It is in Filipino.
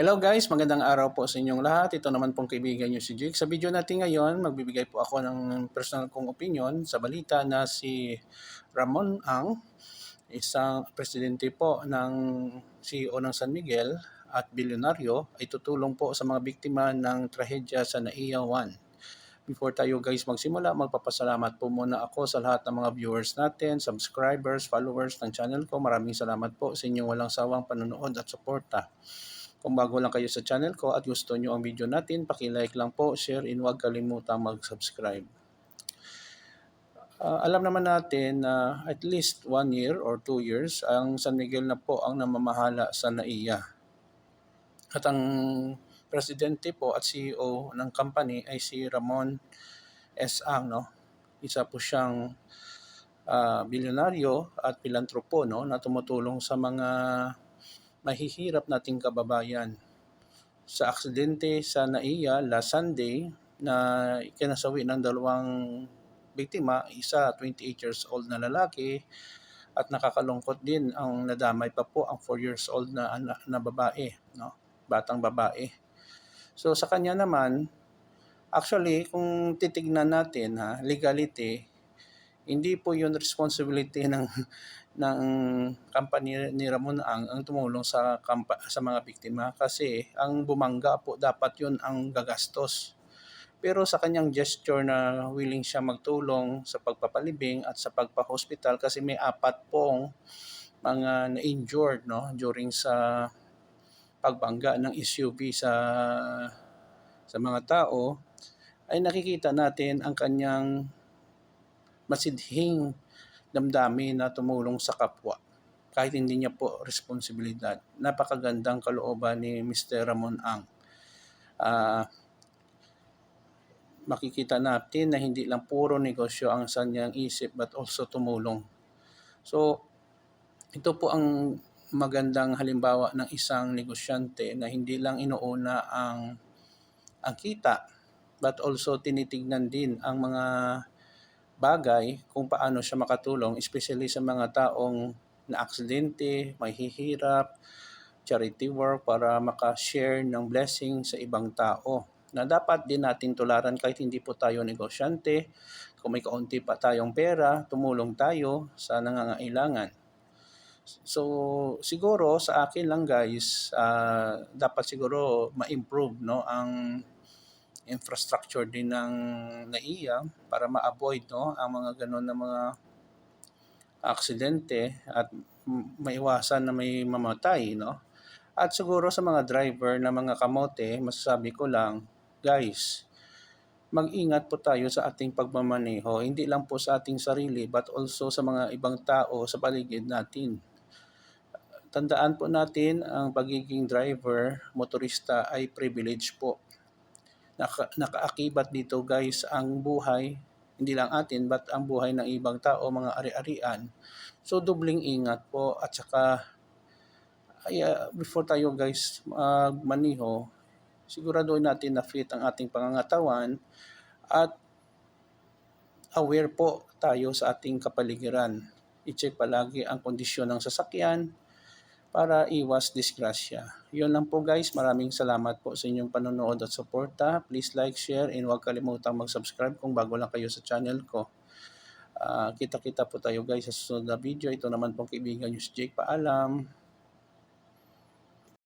Hello guys, magandang araw po sa inyong lahat. Ito naman pong kaibigan nyo si Jake. Sa video natin ngayon, magbibigay po ako ng personal kong opinion sa balita na si Ramon Ang, isang presidente po ng CEO ng San Miguel at bilyonaryo, ay tutulong po sa mga biktima ng trahedya sa Naiya 1. Before tayo guys magsimula, magpapasalamat po muna ako sa lahat ng mga viewers natin, subscribers, followers ng channel ko. Maraming salamat po sa inyong walang sawang panonood at suporta. Kung bago lang kayo sa channel ko at gusto nyo ang video natin, pakilike lang po, share, and huwag kalimutang mag-subscribe. Ah, alam naman natin na at least one year or two years, ang San Miguel na po ang namamahala sa NAIA. At ang presidente po at CEO ng company ay si Ramon S. Ang, no? Isa po siyang ah, bilyonaryo at pilantropo, no? Na tumutulong sa mga mahihirap nating kababayan. Sa aksidente sa NAIA last Sunday na ikinasawi ng dalawang biktima, isa 28 years old na lalaki at nakakalungkot din ang nadamay pa po ang 4 years old na, na, na babae, no? batang babae. So sa kanya naman, actually kung titignan natin ha, legality, hindi po yun responsibility ng ng company ni Ramon Ang ang tumulong sa kampa, sa mga biktima kasi ang bumangga po dapat yun ang gagastos. Pero sa kanyang gesture na willing siya magtulong sa pagpapalibing at sa pagpa-hospital kasi may apat pong mga na-injured no during sa pagbangga ng SUV sa sa mga tao ay nakikita natin ang kanyang masidhing damdamin na tumulong sa kapwa kahit hindi niya po responsibilidad. Napakagandang kalooban ni Mr. Ramon Ang. Ah, makikita natin na hindi lang puro negosyo ang sanyang isip but also tumulong. So, ito po ang magandang halimbawa ng isang negosyante na hindi lang inuuna ang ang kita but also tinitignan din ang mga bagay kung paano siya makatulong especially sa mga taong na aksidente, may hihirap, charity work para makashare ng blessing sa ibang tao na dapat din natin tularan kahit hindi po tayo negosyante. Kung may kaunti pa tayong pera, tumulong tayo sa nangangailangan. So, siguro sa akin lang guys, ah, dapat siguro ma-improve no ang infrastructure din ng NAIA para ma-avoid no ang mga ganun na mga aksidente at maiwasan na may mamatay no. At siguro sa mga driver na mga kamote, masasabi ko lang, guys, mag-ingat po tayo sa ating pagmamaneho, hindi lang po sa ating sarili but also sa mga ibang tao sa paligid natin. Tandaan po natin ang pagiging driver, motorista ay privilege po. Naka, nakaakibat dito guys ang buhay, hindi lang atin but ang buhay ng ibang tao, mga ari-arian. So dubling ingat po at saka ay, ah, before tayo guys magmaniho, siguraduhin natin na fit ang ating pangangatawan at aware po tayo sa ating kapaligiran. I-check palagi ang kondisyon ng sasakyan para iwas disgrasya. Yun lang po guys. Maraming salamat po sa inyong panonood at suporta. Please like, share, and huwag kalimutang mag-subscribe kung bago lang kayo sa channel ko. Ah, kita-kita po tayo guys sa susunod na video. Ito naman pong kaibigan nyo si Jake. Paalam!